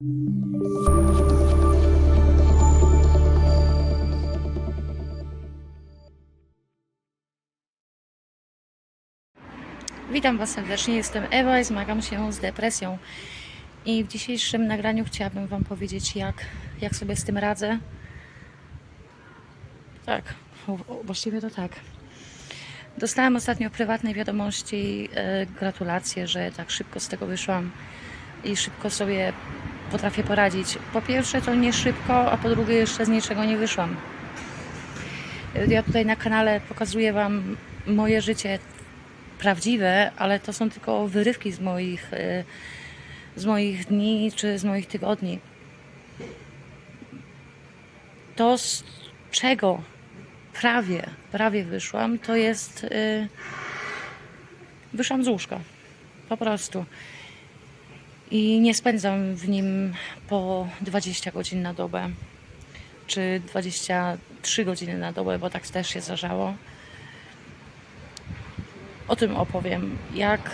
Witam Was serdecznie, jestem Ewa i zmagam się z depresją. I w dzisiejszym nagraniu chciałabym Wam powiedzieć, jak, jak sobie z tym radzę. Tak, właściwie to tak. Dostałam ostatnio prywatnej wiadomości e, gratulacje, że tak szybko z tego wyszłam i szybko sobie potrafię poradzić. Po pierwsze, to nie szybko, a po drugie, jeszcze z niczego nie wyszłam. Ja tutaj na kanale pokazuję Wam moje życie prawdziwe, ale to są tylko wyrywki z moich, e, z moich dni czy z moich tygodni. To, z czego prawie, prawie wyszłam, to jest. e, Wyszłam z łóżka. Po prostu. I nie spędzam w nim po 20 godzin na dobę, czy 23 godziny na dobę, bo tak też się zdarzało o tym opowiem, jak,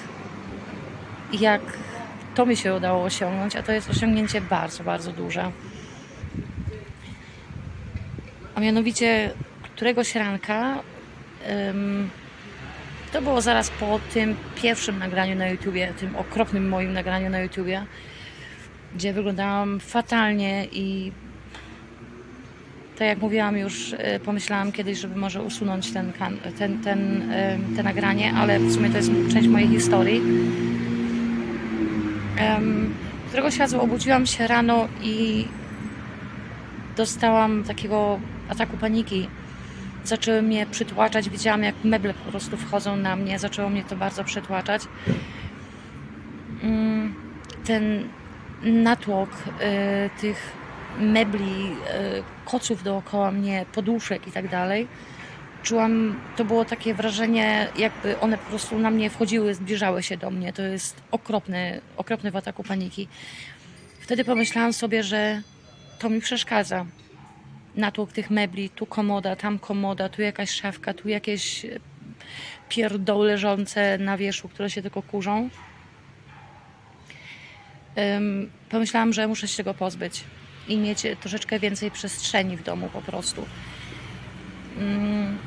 jak to mi się udało osiągnąć, a to jest osiągnięcie bardzo, bardzo duże. A mianowicie któregoś ranka, ym, to było zaraz po tym pierwszym nagraniu na YouTubie, tym okropnym moim nagraniu na YouTubie, gdzie wyglądałam fatalnie i tak jak mówiłam już, e, pomyślałam kiedyś, żeby może usunąć ten, ten, ten, e, te nagranie, ale w sumie to jest część mojej historii. Któregoś razu obudziłam się rano i dostałam takiego ataku paniki. Zaczęły mnie przytłaczać, widziałam jak meble po prostu wchodzą na mnie, zaczęło mnie to bardzo przytłaczać. Mm, Ten natłok e, tych mebli, e, koców dookoła mnie, poduszek i tak dalej. Czułam, to było takie wrażenie, jakby one po prostu na mnie wchodziły, zbliżały się do mnie. To jest okropne, okropne w ataku paniki. Wtedy pomyślałam sobie, że to mi przeszkadza. Natłok tych mebli, tu komoda, tam komoda, tu jakaś szafka, tu jakieś e, pierdoły leżące na wierzchu, które się tylko kurzą. Pomyślałam, że muszę się tego pozbyć i mieć troszeczkę więcej przestrzeni w domu po prostu. Ym,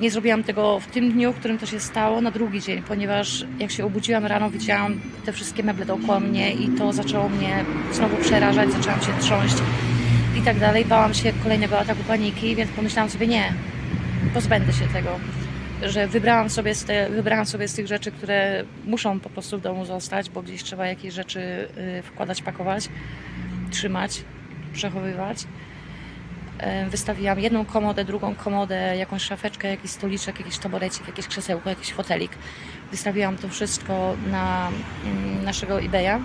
Nie zrobiłam tego w tym dniu, w którym to się stało, na drugi dzień, ponieważ jak się obudziłam rano, widziałam te wszystkie meble dookoła mnie i to zaczęło mnie znowu przerażać, zaczęłam się trząść i tak dalej. Bałam się kolejnego ataku paniki, więc pomyślałam sobie, nie, pozbędę się tego. Że wybrałam sobie, z te, wybrałam sobie z tych rzeczy, które muszą po prostu w domu zostać, bo gdzieś trzeba jakieś rzeczy y, wkładać, pakować, trzymać, przechowywać. Wystawiłam jedną komodę, drugą komodę, jakąś szafeczkę, jakiś stoliczek, jakiś taborecik, jakieś krzesełko, jakiś fotelik. Wystawiłam to wszystko na mm, naszego eBaya.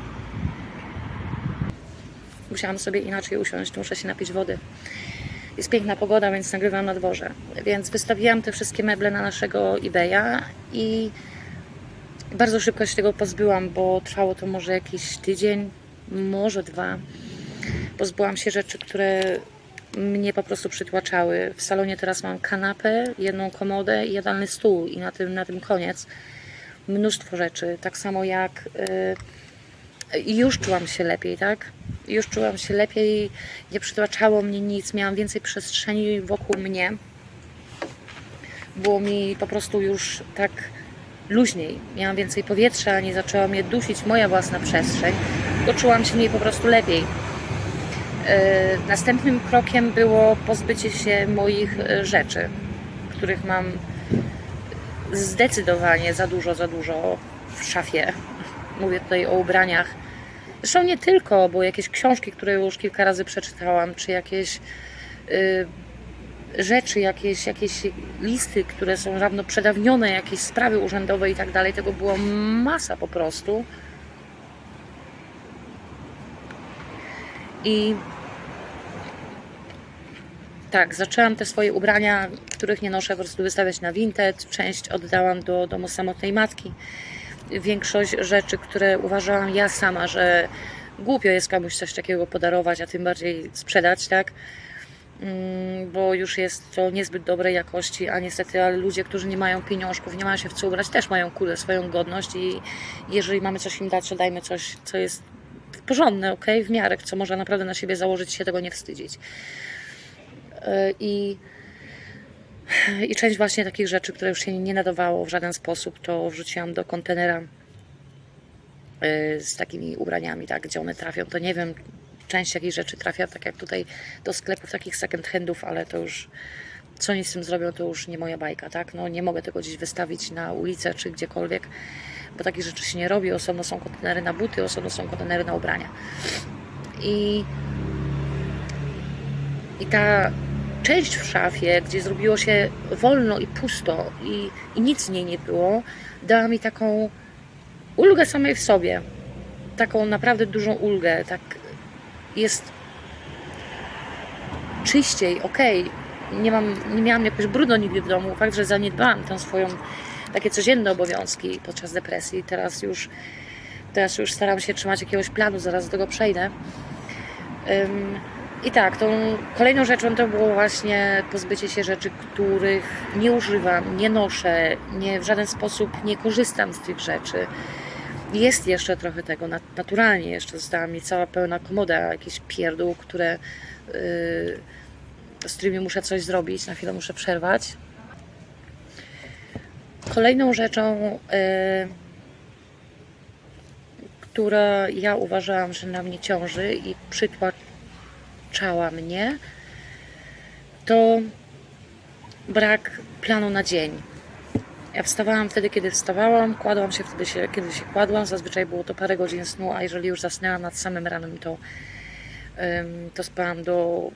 Musiałam sobie inaczej usiąść, muszę się napić wody. Jest piękna pogoda, więc nagrywam na dworze. Więc wystawiłam te wszystkie meble na naszego eBaya i bardzo szybko się tego pozbyłam, bo trwało to może jakiś tydzień, może dwa. Pozbyłam się rzeczy, które mnie po prostu przytłaczały. W salonie teraz mam kanapę, jedną komodę i jadalny stół i na tym, na tym koniec. Mnóstwo rzeczy, tak samo jak y, i już czułam się lepiej, tak? Już czułam się lepiej, nie przytłaczało mnie nic, miałam więcej przestrzeni wokół mnie. Było mi po prostu już tak luźniej. Miałam więcej powietrza, nie zaczęła mnie dusić moja własna przestrzeń, tylko czułam się w niej po prostu lepiej. E, Następnym krokiem było pozbycie się moich e, rzeczy, których mam zdecydowanie za dużo, za dużo w szafie. Mówię tutaj o ubraniach. Zresztą nie tylko, bo jakieś książki, które już kilka razy przeczytałam, czy jakieś y, rzeczy, jakieś, jakieś listy, które są dawno przedawnione, jakieś sprawy urzędowe i tak dalej. Tego było masa po prostu. I tak, zaczęłam te swoje ubrania, których nie noszę, po prostu wystawiać na Vinted. Część oddałam do domu samotnej matki. Większość rzeczy, które uważałam ja sama, że głupio jest komuś coś takiego podarować, a tym bardziej sprzedać, tak? Mm, Bo już jest to niezbyt dobrej jakości, a niestety ale ludzie, którzy nie mają pieniążków, nie mają się w co ubrać, też mają kulę swoją godność i jeżeli mamy coś im dać, to dajmy coś, co jest porządne, ok, w miarę, co można naprawdę na siebie założyć, się tego nie wstydzić. E, I, I część właśnie takich rzeczy, które już się nie nadawało w żaden sposób, to wrzuciłam do kontenera e, z takimi ubraniami, tak, gdzie one trafią, to nie wiem, część jakichś rzeczy trafia, tak jak tutaj do sklepów takich second handów, ale to już co oni z tym zrobią, to już nie moja bajka, tak? No nie mogę tego gdzieś wystawić na ulicę czy gdziekolwiek, bo takich rzeczy się nie robi. Osobno są kontenery na buty, osobno są kontenery na ubrania. I, i ta część w szafie, gdzie zrobiło się wolno i pusto i, i nic w niej nie było, dała mi taką ulgę samej w sobie. Taką naprawdę dużą ulgę. Tak jest czyściej, okej. Nie, mam, nie miałam jakoś brudno nigdy w domu. Fakt, że zaniedbałam tę swoją takie codzienne obowiązki podczas depresji. Teraz już, teraz już staram się trzymać jakiegoś planu, zaraz do tego przejdę. I tak, tą kolejną rzeczą to było właśnie pozbycie się rzeczy, których nie używam, nie noszę, nie, w żaden sposób nie korzystam z tych rzeczy. Jest jeszcze trochę tego, nat- naturalnie jeszcze została mi cała pełna komoda jakichś pierdół, które, yy, z którymi muszę coś zrobić, na chwilę muszę przerwać. Kolejną rzeczą, yy, która ja uważałam, że na mnie ciąży i przytłaczała mnie, to brak planu na dzień. Ja wstawałam wtedy, kiedy wstawałam, kładłam się wtedy, się, kiedy się kładłam. Zazwyczaj było to parę godzin snu, a jeżeli już zasnęłam nad samym ranem, to, to spałam do,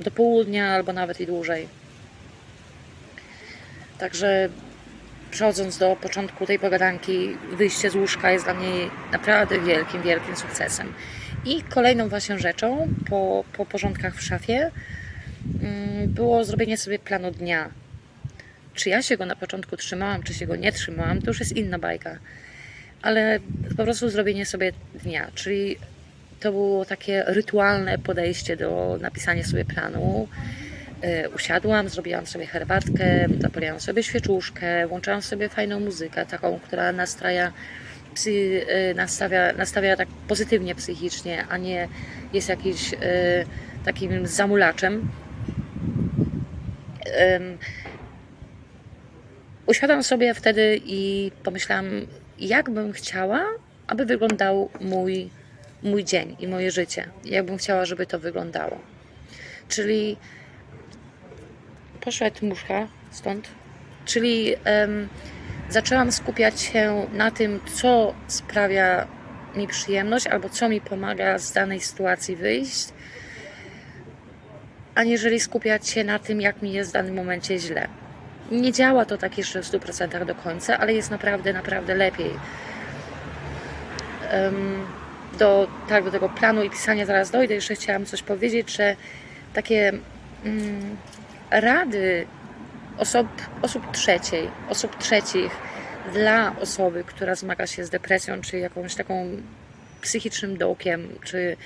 do południa albo nawet i dłużej. Także przechodząc do początku tej pogadanki, wyjście z łóżka jest dla mnie naprawdę wielkim, wielkim sukcesem. I kolejną właśnie rzeczą po, po porządkach w szafie ym, było zrobienie sobie planu dnia. Czy ja się go na początku trzymałam, czy się go nie trzymałam, to już jest inna bajka. Ale po prostu zrobienie sobie dnia, czyli to było takie rytualne podejście do napisania sobie planu. Yy, Usiadłam, zrobiłam sobie herbatkę, zapaliłam sobie świeczuszkę, włączyłam sobie fajną muzykę, taką, która nastraja, psy, yy, nastawia, nastawia tak pozytywnie psychicznie, a nie jest jakiś yy, takim zamulaczem. Usiadłam sobie wtedy i pomyślałam, jak bym chciała, aby wyglądał mój, mój dzień i moje życie. Jak bym chciała, żeby to wyglądało. Czyli poszła muszka stąd. Czyli em, zaczęłam skupiać się na tym, co sprawia mi przyjemność albo co mi pomaga z danej sytuacji wyjść, aniżeli skupiać się na tym, jak mi jest w danym momencie źle. Nie działa to tak jeszcze w 100% do końca, ale jest naprawdę, naprawdę lepiej. Do, tak, do tego planu i pisania zaraz dojdę. Jeszcze chciałam coś powiedzieć, że takie mm, rady osób, osób trzeciej, osób trzecich dla osoby, która zmaga się z depresją, czy jakąś taką psychicznym dołkiem, czy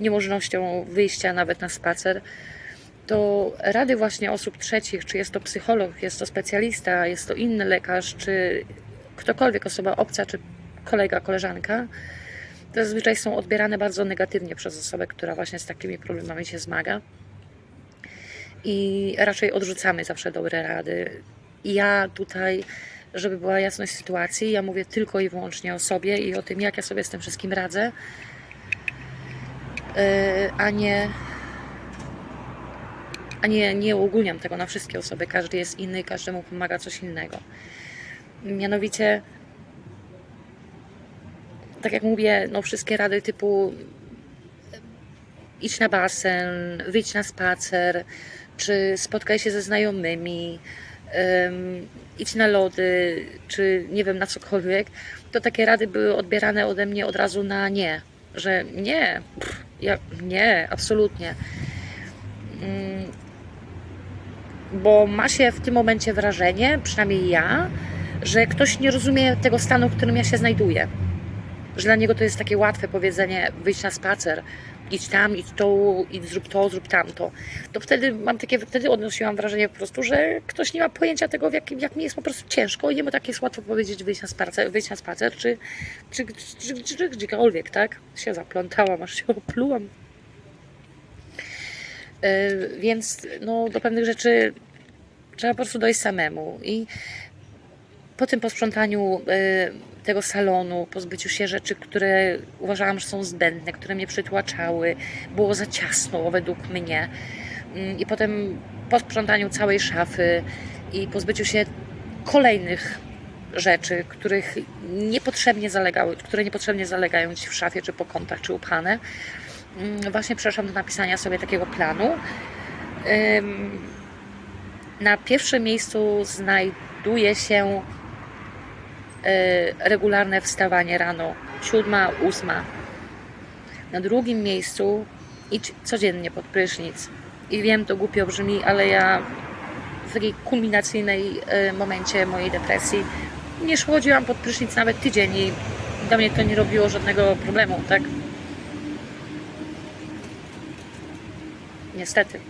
niemożnością wyjścia nawet na spacer, to rady właśnie osób trzecich, czy jest to psycholog, jest to specjalista, jest to inny lekarz, czy ktokolwiek, osoba obca, czy kolega, koleżanka, to zazwyczaj są odbierane bardzo negatywnie przez osobę, która właśnie z takimi problemami się zmaga. I raczej odrzucamy zawsze dobre rady. I ja tutaj, żeby była jasność sytuacji, ja mówię tylko i wyłącznie o sobie i o tym, jak ja sobie z tym wszystkim radzę, yy, a nie a nie, nie uogólniam tego na wszystkie osoby. Każdy jest inny, każdemu pomaga coś innego. Mianowicie, tak jak mówię, no wszystkie rady typu idź na basen, wyjdź na spacer, czy spotkaj się ze znajomymi, ym, idź na lody, czy nie wiem, na cokolwiek, to takie rady były odbierane ode mnie od razu na nie. Że nie, pff, ja, nie, absolutnie. Ym, bo ma się w tym momencie wrażenie, przynajmniej ja, że ktoś nie rozumie tego stanu, w którym ja się znajduję. Że dla niego to jest takie łatwe powiedzenie wyjść na spacer, idź tam, idź tu, idź zrób to, zrób tamto. To wtedy mam takie, wtedy odnosiłam wrażenie po prostu, że ktoś nie ma pojęcia tego, w jakim, jak mi jest po prostu ciężko i nie mu tak jest łatwo powiedzieć wyjść na spacer, wyjść na spacer czy, czy, czy, czy, czy gdziekolwiek, tak? Się zaplątałam, aż się oplułam. Yy, więc no, do pewnych rzeczy trzeba po prostu dojść samemu i po tym posprzątaniu y, tego salonu, pozbyciu się rzeczy, które uważałam, że są zbędne, które mnie przytłaczały, było za ciasno według mnie. Mm, I potem po sprzątaniu całej szafy i pozbyciu się kolejnych rzeczy, których niepotrzebnie zalegały, które niepotrzebnie zalegają ci w szafie, czy po kątach, czy upchane. Mm, Właśnie przeszłam do napisania sobie takiego planu. Na pierwszym miejscu znajduje się regularne wstawanie rano, siódma, ósma. Na drugim miejscu idź codziennie pod prysznic. I wiem, to głupio brzmi, ale ja w takiej kulminacyjnej y, momencie mojej depresji nie szłodziłam pod prysznic nawet tydzień i dla mnie to nie robiło żadnego problemu, tak? Niestety.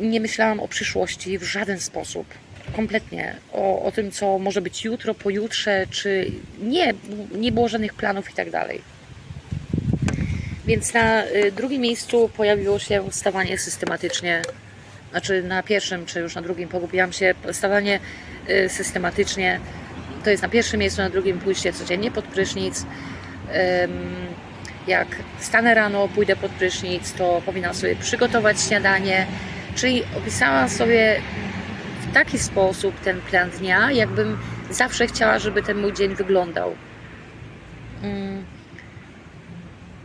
Nie myślałam o przyszłości w żaden sposób. Kompletnie. O, o tym, co może być jutro, pojutrze, czy nie. Nie było żadnych planów i tak dalej. Więc na y, drugim miejscu pojawiło się stawanie systematycznie, znaczy na pierwszym, czy już na drugim, pogubiłam się, stawanie y, systematycznie. To jest na pierwszym miejscu, na drugim pójście codziennie pod prysznic. Jak wstanę rano, pójdę pod prysznic, to powinnam sobie przygotować śniadanie. Czyli opisałam sobie w taki sposób ten plan dnia, jakbym zawsze chciała, żeby ten mój dzień wyglądał. Mm.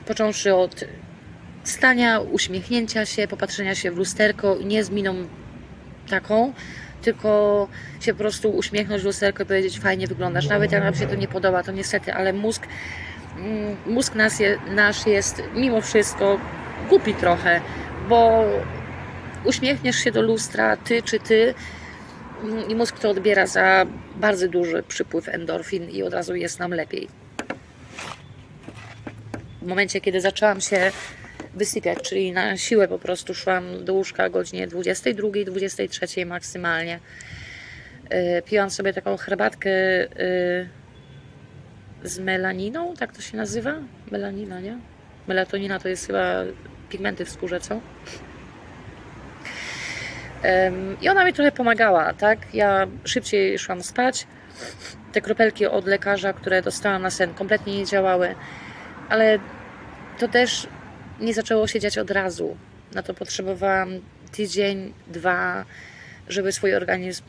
Począwszy od stania, uśmiechnięcia się, popatrzenia się w lusterko, nie z miną taką, tylko się po prostu uśmiechnąć w lusterko i powiedzieć fajnie wyglądasz. Nawet jak nam się to nie podoba, to niestety, ale mózg, mm, mózg nas je, nasz jest mimo wszystko głupi trochę, bo uśmiechniesz się do lustra, ty czy ty, mm, i mózg to odbiera za bardzo duży przypływ endorfin i od razu jest nam lepiej. W momencie, kiedy zaczęłam się wysypiać, czyli na siłę po prostu szłam do łóżka o godzinie 22, 23 maksymalnie. Yy, Piłam sobie taką herbatkę yy, z melaniną, tak to się nazywa? Melanina, nie? Melatonina to jest chyba pigmenty w skórze, co? I ona mi trochę pomagała, tak? Ja szybciej szłam spać. Te kropelki od lekarza, które dostałam na sen, kompletnie nie działały, ale to też nie zaczęło się dziać od razu. Na to potrzebowałam tydzień, dwa, żeby swój organizm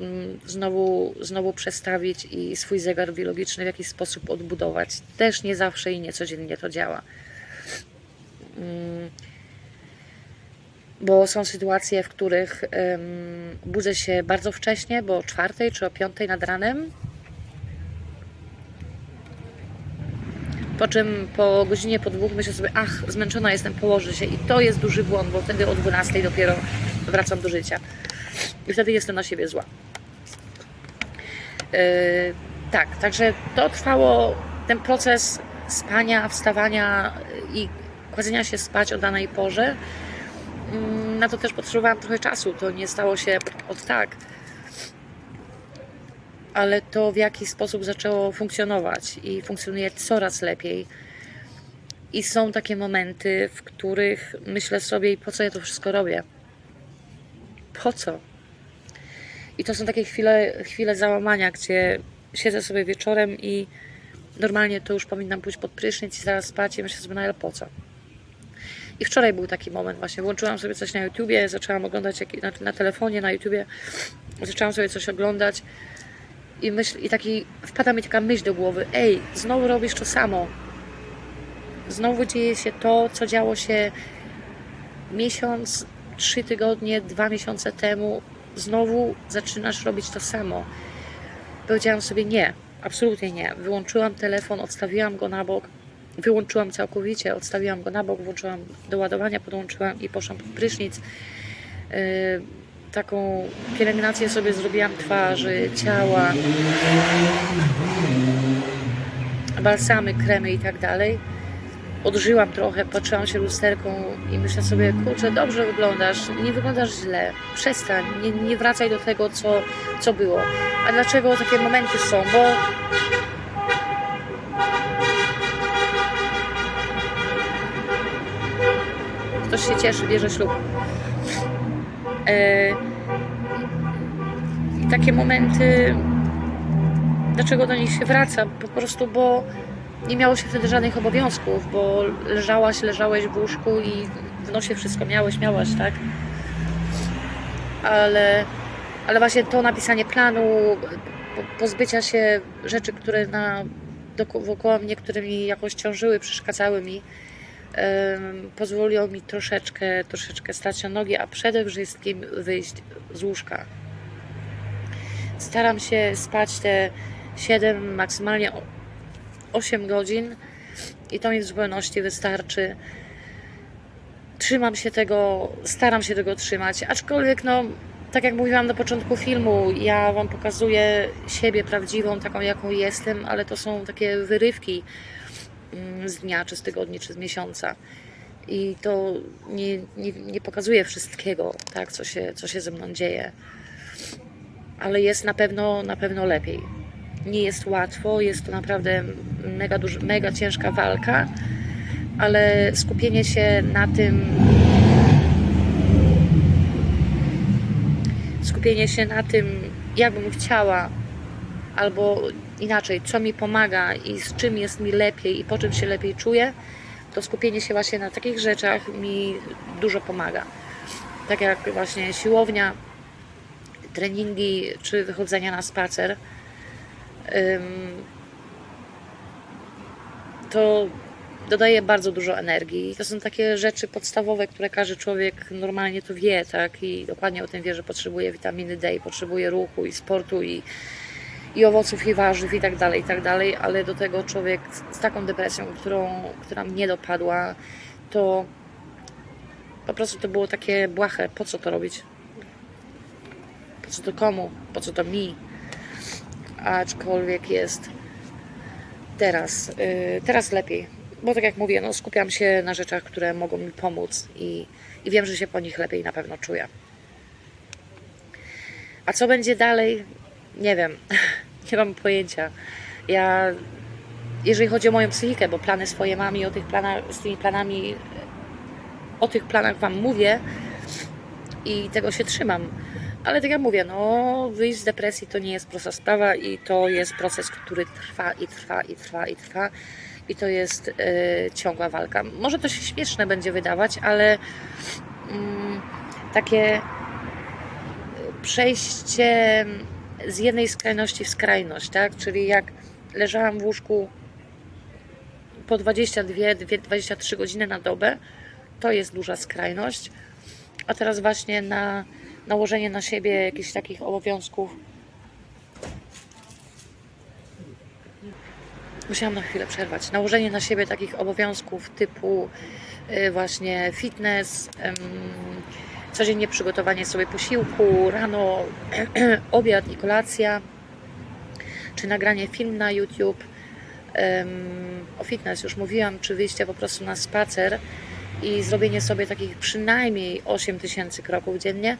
znowu, znowu przestawić i swój zegar biologiczny w jakiś sposób odbudować. Też nie zawsze i nie codziennie to działa. Bo są sytuacje, w których ym, budzę się bardzo wcześnie, bo o czwartej czy o piątej nad ranem. Po czym po godzinie, po dwóch myślę sobie, ach, zmęczona jestem, położę się. I to jest duży błąd, bo wtedy o 12 dopiero wracam do życia. I wtedy jestem na siebie zła. Yy, tak, także to trwało, ten proces spania, wstawania i kładzenia się spać o danej porze na to też potrzebowałam trochę czasu. To nie stało się od tak. Ale to w jaki sposób zaczęło funkcjonować i funkcjonuje coraz lepiej. I są takie momenty, w których myślę sobie, po co ja to wszystko robię? Po co? I to są takie chwile, chwile załamania, gdzie siedzę sobie wieczorem i normalnie to już powinnam pójść pod prysznic i zaraz spać i myślę sobie, no ale po co? I wczoraj był taki moment właśnie, włączyłam sobie coś na YouTubie, zaczęłam oglądać na, na telefonie, na YouTubie, zaczęłam sobie coś oglądać i myśl, i taki, wpada mi taka myśl do głowy, ej, znowu robisz to samo. Znowu dzieje się to, co działo się miesiąc, trzy tygodnie, dwa miesiące temu. Znowu zaczynasz robić to samo. Powiedziałam sobie nie, absolutnie nie. Wyłączyłam telefon, odstawiłam go na bok, wyłączyłam całkowicie, odstawiłam go na bok, włączyłam do ładowania, podłączyłam i poszłam pod prysznic. Yy, taką pielęgnację sobie zrobiłam twarzy, ciała. balsamy, kremy i tak dalej. Odżyłam trochę, patrzyłam się lusterką i myślę sobie, kurczę, dobrze wyglądasz, nie wyglądasz źle, przestań, nie, nie wracaj do tego, co, co było. A dlaczego takie momenty są? Bo ktoś się cieszy, bierze ślub. E, i takie momenty, dlaczego do nich się wraca? Po prostu, bo nie miało się wtedy żadnych obowiązków, bo leżałaś, leżałeś w łóżku i w nosie wszystko miałeś, miałaś, tak? Ale, ale właśnie to napisanie planu, po- pozbycia się rzeczy, które na, wokoło mnie, które mi jakoś ciążyły, przeszkadzały mi, pozwoliło mi troszeczkę, troszeczkę stać na nogi, a przede wszystkim wyjść z łóżka. Staram się spać te 7, maksymalnie 8 godzin i to mi w zupełności wystarczy. Trzymam się tego, staram się tego trzymać, aczkolwiek no, tak jak mówiłam na początku filmu, ja Wam pokazuję siebie prawdziwą, taką jaką jestem, ale to są takie wyrywki z dnia, czy z tygodni, czy z miesiąca. I to nie, nie, nie pokazuje wszystkiego, tak, co się, co się ze mną dzieje. Ale jest na pewno, na pewno lepiej. Nie jest łatwo, jest to naprawdę mega, duży, mega ciężka walka, ale skupienie się na tym, skupienie się na tym, jak bym chciała, albo inaczej, co mi pomaga i z czym jest mi lepiej i po czym się lepiej czuję, to skupienie się właśnie na takich rzeczach mi dużo pomaga. Tak jak właśnie siłownia, treningi czy wychodzenia na spacer. To dodaje bardzo dużo energii. I to są takie rzeczy podstawowe, które każdy człowiek normalnie to wie, tak? I dokładnie o tym wie, że potrzebuje witaminy D, i potrzebuje ruchu i sportu i, i owoców i warzyw i tak dalej, i tak dalej, ale do tego człowiek z taką depresją, którą, która mnie dopadła, to po prostu to było takie błahe, po co to robić? Po co to komu? Po co to mi? Aczkolwiek jest teraz, yy, teraz lepiej. Bo tak jak mówię, no, skupiam się na rzeczach, które mogą mi pomóc i, i wiem, że się po nich lepiej na pewno czuję. A co będzie dalej? Nie wiem. Nie mam pojęcia. Ja, jeżeli chodzi o moją psychikę, bo plany swoje mam i o tych planach, z tymi planami, o tych planach Wam mówię i tego się trzymam. Ale tak jak mówię, no wyjść z depresji to nie jest prosta sprawa i to jest proces, który trwa i trwa i trwa i trwa i to jest e, ciągła walka. Może to się śmieszne będzie wydawać, ale mm, takie przejście z jednej skrajności w skrajność, tak? Czyli jak leżałam w łóżku po 22, dwie- 23 godziny na dobę, to jest duża skrajność. A teraz właśnie na nałożenie na siebie jakichś takich obowiązków. Musiałam na chwilę przerwać. Nałożenie na siebie takich obowiązków typu y, właśnie fitness, codziennie przygotowanie sobie posiłku, rano obiad i kolacja, czy nagranie film na YouTube. O fitness już mówiłam, czy wyjście po prostu na spacer i zrobienie sobie takich przynajmniej 8 tysięcy kroków dziennie.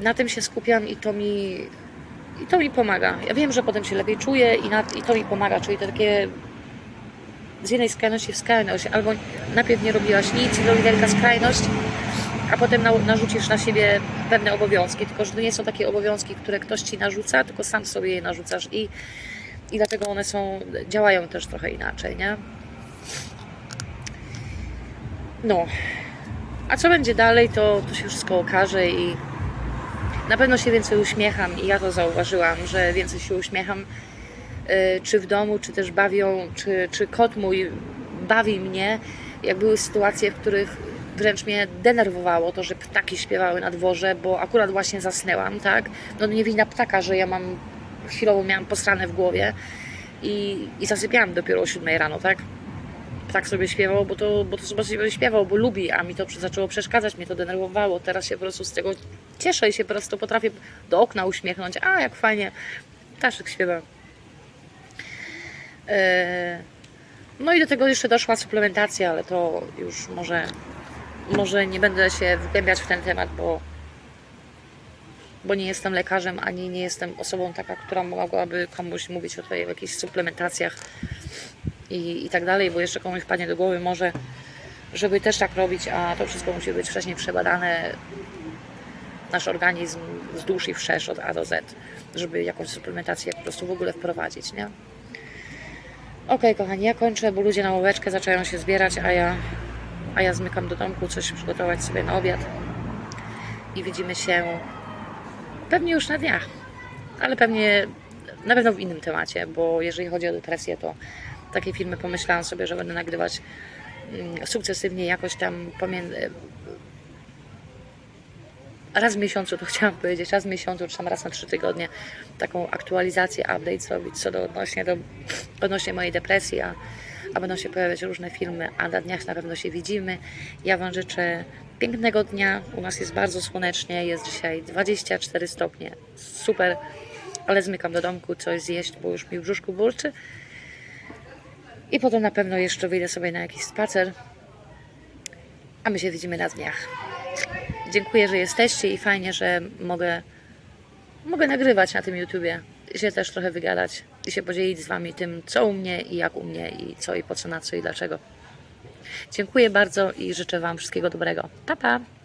Na tym się skupiam i to mi, i to mi pomaga. Ja wiem, że potem się lepiej czuję i, na, i to mi pomaga, czyli to takie z jednej skrajności w skrajność, albo najpierw nie robiłaś nic i wielka skrajność, a potem na, narzucisz na siebie pewne obowiązki, tylko że to nie są takie obowiązki, które ktoś ci narzuca, tylko sam sobie je narzucasz i, i dlatego one są, działają też trochę inaczej, nie? No. A co będzie dalej, to, to się wszystko okaże i na pewno się więcej uśmiecham i ja to zauważyłam, że więcej się uśmiecham y, czy w domu, czy też bawią, czy, czy kot mój bawi mnie, jak były sytuacje, w których wręcz mnie denerwowało to, że ptaki śpiewały na dworze, bo akurat właśnie zasnęłam, tak? No nie wina ptaka, że ja mam, chwilowo miałam posrane w głowie i, i zasypiałam dopiero o 7 rano, tak? Ptak sobie śpiewał, bo to, bo to sobie śpiewał, bo lubi, a mi to zaczęło przeszkadzać, mnie to denerwowało. Teraz się po prostu z tego cieszę i się po prostu potrafię do okna uśmiechnąć. A, jak fajnie, ptaszek śpiewa. E, No i do tego jeszcze doszła suplementacja, ale to już może, może nie będę się wgłębiać w ten temat, bo, bo nie jestem lekarzem, ani nie jestem osobą taka, która mogłaby komuś mówić o tutaj jakichś suplementacjach i, i tak dalej, bo jeszcze komuś padnie do głowy może, żeby też tak robić, a to wszystko musi być wcześniej przebadane nasz organizm wzdłuż i wszerz od A do Z, żeby jakąś suplementację po prostu w ogóle wprowadzić, nie? Okej, kochani, ja kończę, bo ludzie na ławeczkę zaczynają się zbierać, a ja, a ja zmykam do domku, coś przygotować sobie na obiad. I widzimy się pewnie już na dniach, ale pewnie na pewno w innym temacie, bo jeżeli chodzi o depresję, to takie filmy pomyślałam sobie, że będę nagrywać mm, sukcesywnie jakoś tam pomiędzy raz w miesiącu, to chciałam powiedzieć, raz w miesiącu, czy tam raz na trzy tygodnie, taką aktualizację, update zrobić co do odnośnie, do, odnośnie mojej depresji, a, a będą się pojawiać różne filmy, a na dniach na pewno się widzimy. Ja Wam życzę pięknego dnia. U nas jest bardzo słonecznie, jest dzisiaj 24 stopnie. Super, ale zmykam do domku coś zjeść, bo już mi w brzuszku burczy. I potem na pewno jeszcze wyjdę sobie na jakiś spacer, a my się widzimy na dniach. Dziękuję, że jesteście i fajnie, że mogę, mogę nagrywać na tym YouTubie i się też trochę wygadać i się podzielić z Wami tym, co u mnie i jak u mnie i co i po co, na co i dlaczego. Dziękuję bardzo i życzę Wam wszystkiego dobrego. Pa, pa!